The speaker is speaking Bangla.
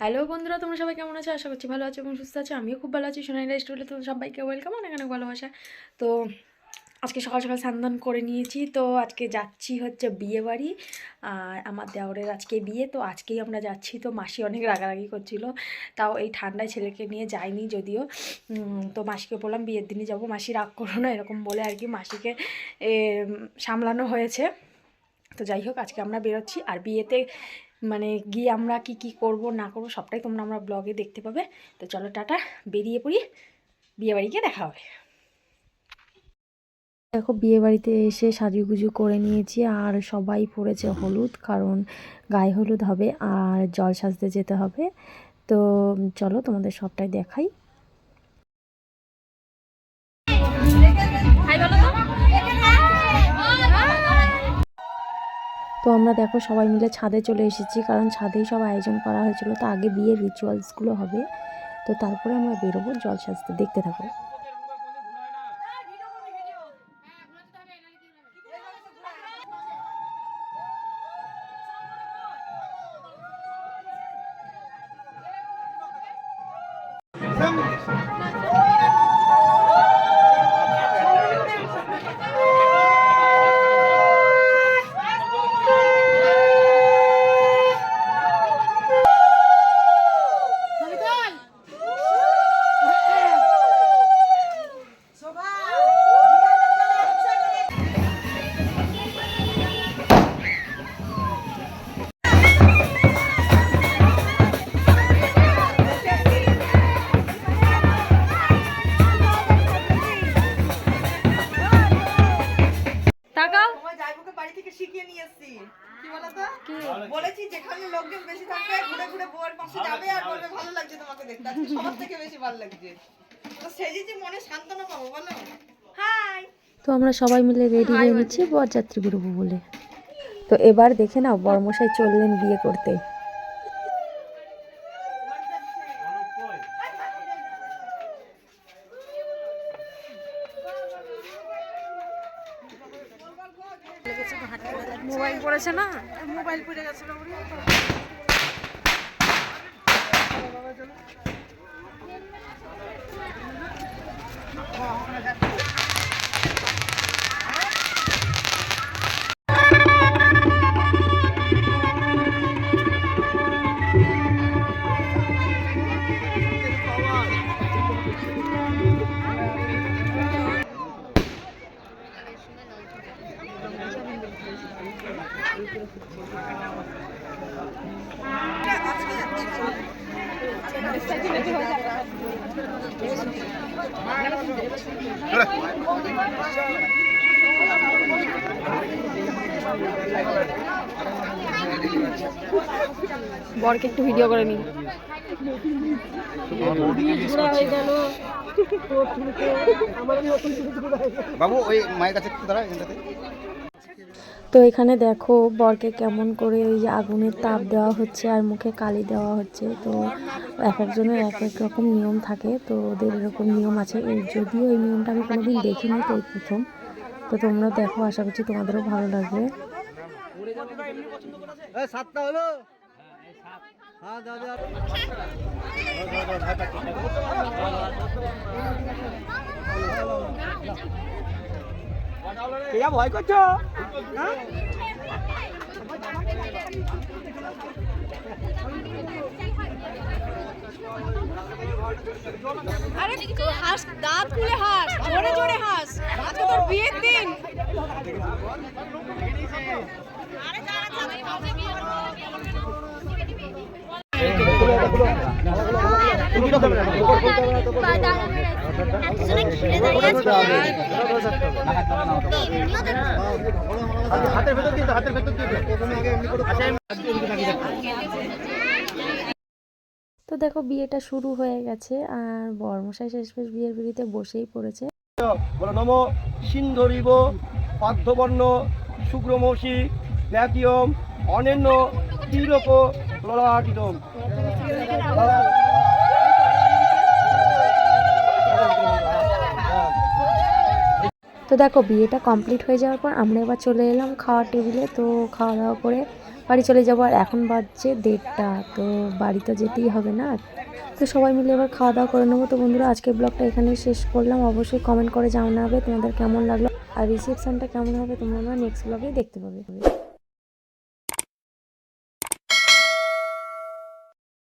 হ্যালো বন্ধুরা, তোমরা সবাই কেমন আছো? আশা করছি ভালো আছো এবং সুস্থ আছো। আমিও খুব ভালো আছি। সোনাই রেস্টুরেন্টে তো সবাইকে ওয়েলকাম অনেক অনেক ভালোবাসা। তো আজকে সকাল সকাল স্নান করে নিয়েছি। তো আজকে যাচ্ছি হচ্ছে বিয়ে বাড়ি। আর আমার দেওরের আজকে বিয়ে। তো আজকেই আমরা যাচ্ছি। তো মাসি অনেক রাগারাগি করছিল। তাও এই ঠান্ডায় ছেলেকে নিয়ে যাইনি যদিও। তো মাসিকে বললাম, বিয়ের দিনই যাব। মাসি রাগ করো না, এরকম বলে আর কি মাসিকে সামলানো হয়েছে। তো যাই হোক, আজকে আমরা বেরোচ্ছি। আর বিয়েতে মানে গিয়ে আমরা কি কি করব না করব সবটাই তোমরা আমরা ব্লগে দেখতে পাবে। তো চলো টাটা বেরিয়ে পড়ি বিয়ে বাড়ি গিয়ে দেখা হবে। দেখো বিয়ে বাড়িতে এসে সাজুগুজু করে নিয়েছি আর সবাই পরেছে হলুদ কারণ গায়ে হলুদ হবে আর জল সাজতে যেতে হবে। তো চলো তোমাদের সবটাই দেখাই। তো আমরা দেখো সবাই মিলে ছাদে চলে এসেছি, কারণ ছাদেই সব আয়োজন করা হয়েছিল। তো আগে বিয়ের রিচুয়ালসগুলো হবে। তো তারপরে আমরা বেরোবো, জল সাজতে। দেখতে থাকো। বলেছি। যেখানে লোকজন বেশি থাকবে ঘুরে ঘুরে বউয়ের পাশে যাবে আর বলবে ভালো লাগছে তোমাকে দেখতে আজকে সবার থেকে বেশি ভালো লাগছে। তো সেজেছি মনে সান্ত্বনা পাবো বলো। হাই। তো আমরা সবাই মিলে রেডি হয়ে নিচ্ছি বরযাত্রী বেরোবো বলে। তো এবার দেখে নাও বর্মশাই চললেন বিয়ে করতে। মোবাইল পড়েছে না? মোবাইল পড়ে গেছিল বরকে একটু ভিডিও করে নিই। বাবু ওই মায়ের কাছে একটু দাঁড়া এখানটাতে। তো এখানে দেখো বরকে কেমন করে ওই যে আগুনের তাপ দেওয়া হচ্ছে আর মুখে কালি দেওয়া হচ্ছে। তো এক একজনের এক এক রকম নিয়ম থাকে তো ওদের এরকম নিয়ম আছে। এই যদিও এই নিয়মটা আমি কোনোদিন দেখিনি তো প্রথম। তো তোমরা দেখো আশা করছি তোমাদেরও ভালো লাগবে। সাতটা হলো? হ্যাঁ দাদা কে ভয় করছ আরে হাস দাঁত খুলে হাস জোরে জোরে হাস আজকে তোর বিয়ের দিন হাতের ভেতর দিয়ে হাতের ভেতর দিয়ে দাও। আচ্ছা, তো দেখো বিয়েটা শুরু হয়ে গেছে আর বরমশাই শেষমেশ বিয়ের বিড়িতে বসেই পড়েছে। বলো নম সিন্ধরিব পার্থবর্ণ শুক্রমসি প্ল্যাটিয়ম অন্যান্য তিলক ললাটিতম দেখো, বিয়েটা কমপ্লিট হয়ে যাওয়ার পর আমরা এবার চলে এলাম খাওয়ার টেবিলে। তো খাওয়া দাওয়া করে বাড়ি চলে যাব। আর এখন বাজছে দেড়টা, তো বাড়ি তো যেতেই হবে না। তো সবাই মিলে এবার খাওয়া দাওয়া করে নেব। তো বন্ধুরা আজকে ব্লগটা এখানে শেষ করলাম। অবশ্যই কমেন্ট করে জানাবে তোমাদের কেমন লাগল। আর রিসেপশানটা কেমন হবে তোমরা নেক্সট ব্লগে দেখতে পাবে।